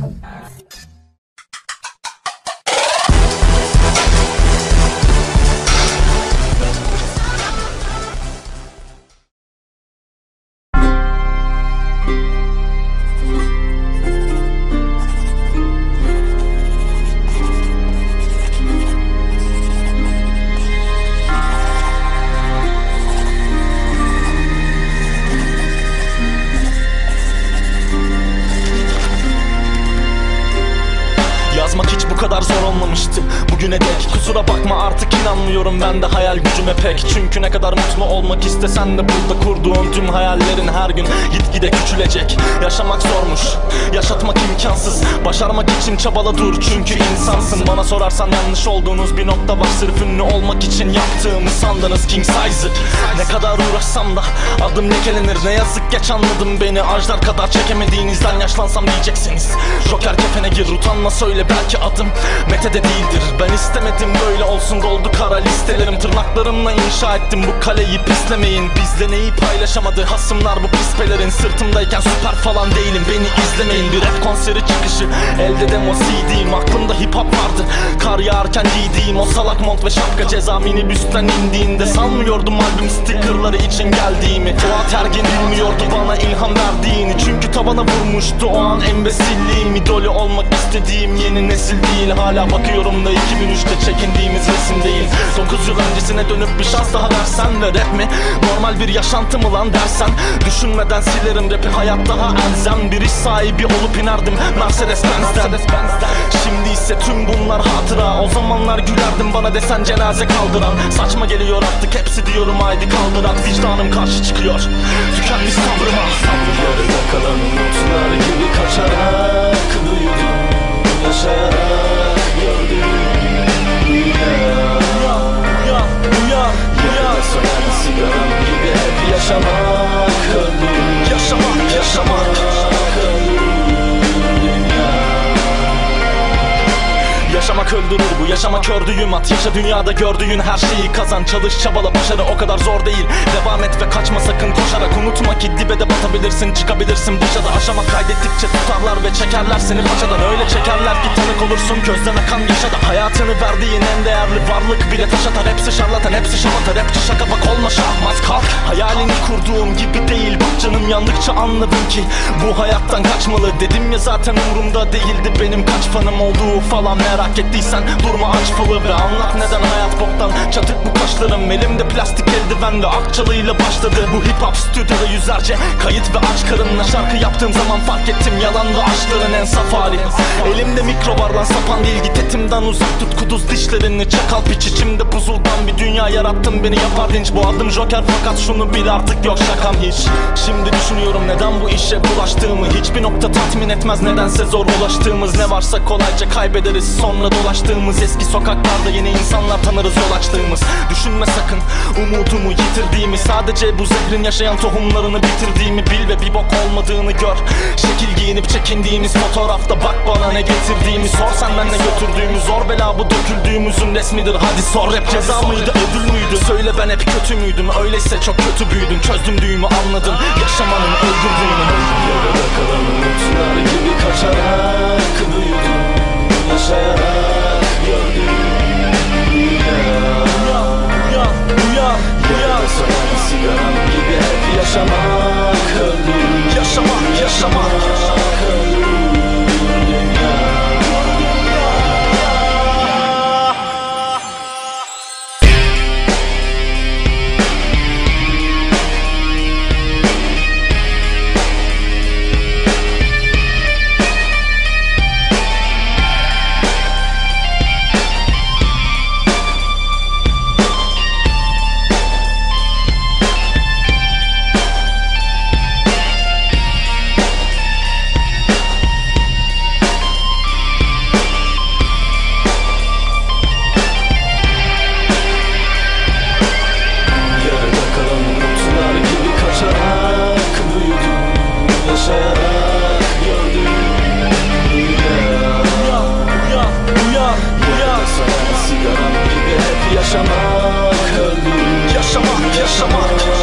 Música kadar zor olmamıştı. Bugüne dek kusura bakma artık inanmıyorum ben de hayal gücüme pek. Çünkü ne kadar mutlu olmak istesen de burada kurduğun tüm hayallerin her gün gitgide küçülecek. Yaşamak zormuş, yaşatmak imkansız. Başarmak için çabala dur çünkü insansın. Bana sorarsan yanlış olduğunuz bir nokta var. Sırf ünlü olmak için yaptığımı sandınız king size'ı. Ne kadar uğraşsam da adım lekelenir Ne yazık geç anladım beni. Ajdar kadar çekemediğinizden yaşlansam diyeceksiniz. Joker kefene gir utanma söyle belki adım Mete de değildir. Ben istemedim böyle olsun. Doldu kara listelerim. Tırnaklarımla inşa ettim bu kaleyi. Pislemeyin. Bizle neyi paylaşamadı. Hasımlar bu pispelerin Sırtımdayken süper falan değilim. Beni izlemeyin. Bir rap konseri çıkışı. Elde demo CD'm Aklımda hip hop vardı. Kar yağarken giydiğim O salak mont ve şapka ceza minibüsten indiğinde Sanmıyordum albüm stickerları için geldiğimi. Fuat Ergen bilmiyordu bana ilham verdiğini. Çünkü tavana vurmuştu o an embesilliğim. İdolü olmak istediğim yeni nesil değil Hala bakıyorum da 2003'te çekindiğimiz resim değil 9 yıl öncesine dönüp bir şans daha versen ve rap mi? Normal bir yaşantı mı lan dersen? Düşünmeden silerim rapi hayat daha elzem. Bir iş sahibi olup inerdim Mercedes Benz'den Şimdi ise tüm bunlar hatıra. O zamanlar gülerdim bana desen cenaze kaldıran. Saçma geliyor artık hepsi diyorum haydi kaldırak Vicdanım karşı çıkıyor. Tükenmiş sabrıma. Yarıda kalan umutlar Yaşamak öldürür bu yaşamak ördüğüm at. Yaşa dünyada gördüğün her şeyi kazan. Çalış çabala başarı o kadar zor değil. Devam et ve kaçma sakın koşarak. Unutma ki dibe de batabilirsin çıkabilirsin. Dışa da aşama kaydettikçe tutarlar ve çekerler seni paçadan. Öyle çekerler ki tanık olursun gözden akan yaşa da. Hayatını verdiğin en değerli varlık bile taş atar. Hepsi şarlatan hepsi şamata rapçi şaka bak olma şahmat kalk Hayalini kurduğum gibi değil canım yandıkça anladım ki Bu hayattan kaçmalı. Dedim ya zaten umurumda değildi Benim kaç fanım olduğu falan. Merak ettiysen Durma aç falı ve anlat neden hayat boktan. Çatık bu kaşlarım elimde plastik eldiven ve akçalıyla başladı. Bu hip hop stüdyoda yüzlerce kayıt ve aç karınla Şarkı yaptığım zaman fark ettim. Yalan ve aşkların en saf hali. Elimde mikro bardan sapan değil git etimden uzak tut kuduz dişlerini. Çakal piç içimde buzuldan bir dünya yarattın beni. Yapar dinç Bu adım Joker. Fakat şunu bil artık yok şakam hiç. Şimdi düşünüyorum neden bu işe bulaştığımı. Hiçbir nokta tatmin etmez nedense zor ulaştığımız. Ne varsa kolayca kaybederiz sonra dolaştığımız. Eski sokaklarda yeni insanlar tanırız yol açtığımız. Düşünme sakın umudumu yitirdiğimi. Sadece bu zehrin yaşayan tohumlarını bitirdiğimi bil ve bir bok olmadığını gör. Şekil Çekinip çekindiğimiz fotoğrafta bak bana ne getirdiğimi. Sor senden ne götürdüğümü. Zor bela bu döküldüğümüzün resmidir. Hadi sor rap ceza mıydı ödül müydü? Söyle ben hep kötü müydüm? Öyleyse çok kötü büyüdüm Çözdüm düğümü anladım. Yaşamanın öldürdüğünü Yarıda kalan umutlar gibi kaçarak büyüdüm Yaşayarak. 什么